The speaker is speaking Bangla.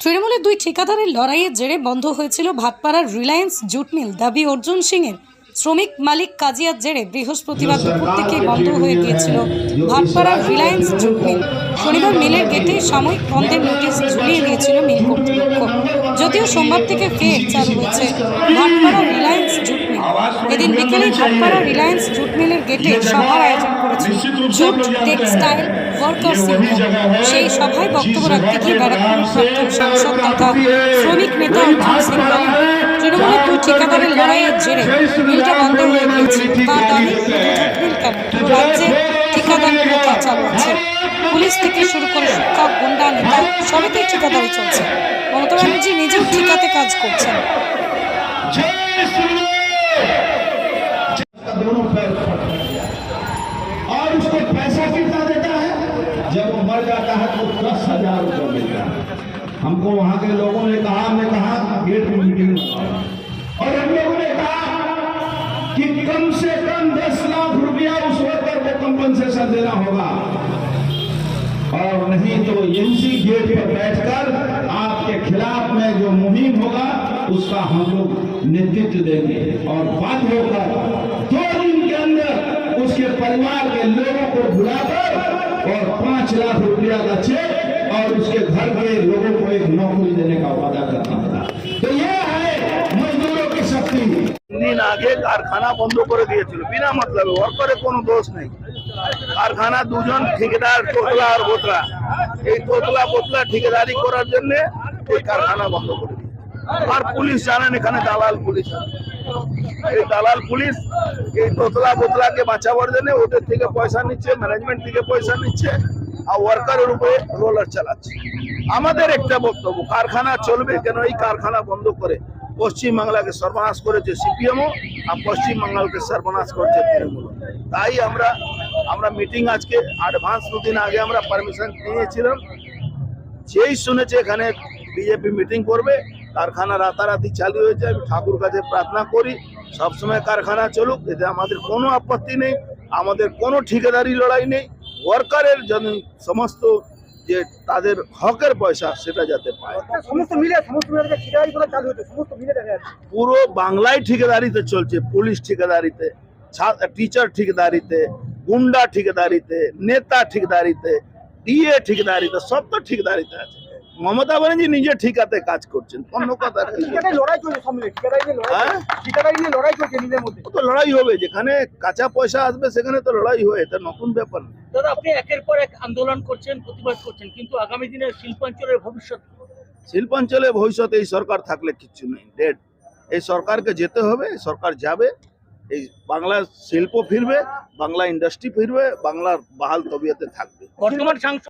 তৃণমূলের দুই ঠিকাদারের লড়াইয়ের জেরে বন্ধ হয়েছিল ভাটপাড়ার রিলায়েন্স জুট মিল। দাবি, অর্জুন সিংয়ের শ্রমিক মালিক কাজিয়ার জেরে বৃহস্পতিবার দুপুর থেকে বন্ধ হয়ে গিয়েছিল ভাটপাড়ার রিলায়েন্স জুট মিল। শনিবার মিলের গেটে সাময়িক বন্ধের নোটিশ ঝুলিয়ে দিয়েছিল মিল কর্তৃপক্ষ। যদিও সোমবার থেকে ফের চালু হয়েছে ভাটপাড়া রিলায়েন্স জুট এদিন বিকেলে ভাটপাড়া রিলায়েন্স জুট মিলের গেটে সভার আয়োজন করেছিল জুট টেক্সটাইল ওয়ার্কার্স সেই সভায় বক্তব্য রাখতে গিয়ে ব্যারাকপুরের প্রাক্তন সাংসদ তথা শ্রমিক নেতা অর্জুন সিং তৃণমূলের দুই ঠিকাদারের লড়াইয়ের জেরে মিলটা বন্ধ হয়ে গিয়েছে। তার দাবি জুট মিল কেন? রাজ্যে ঠিকাদার প্রথা চালু আছে। পুলিশ থেকে শুরু করে শিক্ষক গুন্ডা নেতা সবেতেই ঠিকাদারি চলছে। মমতা ব্যানার্জি নিজেও ঠিকাতে কাজ করছেন। दोनों पैर। और उसको पैसा कितना देता है? जब वो मर जाता है तो दस हज़ार रुपये मिलता है। हमको वहाँ के लोगों ने कहा हमने कहा गेट में मीटिंग और हम लोगों ने कहा कि कम से कम दस लाख रुपया उस वर्कर को कंपनसेशन देना होगा। और नहीं तो एनसी गेट पर बैठकर आपके खिलाफ में जो मुहिम होगा उसका हम लोग नेतृत्व देंगे और बात होकर दो दिन के अंदर उसके परिवार के लोगों को बुलाकर और पांच लाख रुपया का चेक और उसके घर के लोगों को एक नौकरी देने का वादा करना होगा तो ये है मजदूरों की शक्ति দিন আগে কারখানা বন্ধ করে দিয়েছিল বিনা মতলবে ওয়ার্কারে কোনো দোষ নেই কারখানা দুজন ঠিকাদার তোতলা আর বোতলা এই তোতলা বোতলা ঠিকাদারি করার জন্য এই কারখানা বন্ধ করে দিয়েছে আর পুলিশ জানেন এখানে দালাল পুলিশ। এই দালাল পুলিশ এই তোতলা বোতলাকে বাঁচাবার জন্য ওদের থেকে পয়সা নিচ্ছে ম্যানেজমেন্ট থেকে পয়সা নিচ্ছে, আর ওয়ার্কারের উপরে রোলার চালাচ্ছে। আমাদের একটা বক্তব্য, কারখানা চলবে কেন? এই কারখানা বন্ধ করে পশ্চিম বাংলাকে সর্বনাশ করেছে সিপিএমও, আর পশ্চিম বাংলাকে সর্বনাশ করছে তৃণমূল। তাই আমরা আমরা মিটিং আজকে অ্যাডভান্স দুদিন আগে আমরা পারমিশন নিয়েছিলাম। যেই শুনেছে এখানে বিজেপি মিটিং করবে কারখানা রাতারাতি চালু হয়েছে আমি ঠাকুর কাছে প্রার্থনা করি সবসময় কারখানা চলুক এতে আমাদের কোনো আপত্তি নেই আমাদের কোনো ঠিকাদারি লড়াই নেই ওয়ার্কারের যেন সমস্ত যে তাদের হকের পয়সা সেটা যাতে পায়। পুরো বাংলায় ঠিকাদারিতে চলছে পুলিশ ঠিকাদারিতে টিচার ঠিকাদারিতে গুন্ডা ঠিকাদারিতে নেতা ঠিকাদারিতে ডিএ ঠিকাদারিতে সব তো ঠিকাদারিতে আছে। মমতা ব্যানার্জি নিজে ঠিকাতে কাজ করছেন অন্য কথা হ্যাঁ? নিজের তো লড়াই হবে যেখানে কাঁচা পয়সা আসবে সেখানে তো লড়াই হয় এটা নতুন ব্যাপার দাদা আপনি একের পর এক আন্দোলন করছেন প্রতিবাদ করছেন কিন্তু আগামী দিনে শিল্পাঞ্চলের ভবিষ্যৎ শিল্পাঞ্চলে ভবিষ্যতে এই সরকার থাকলে কিচ্ছু নেই ডেড এই সরকারকে যেতে হবে সরকার যাবে এই বাংলার শিল্প ফিরবে বাংলা ইন্ডাস্ট্রি ফিরবে বাংলার বাহাল তবিয়তে থাকবে। বর্তমান সাংসদ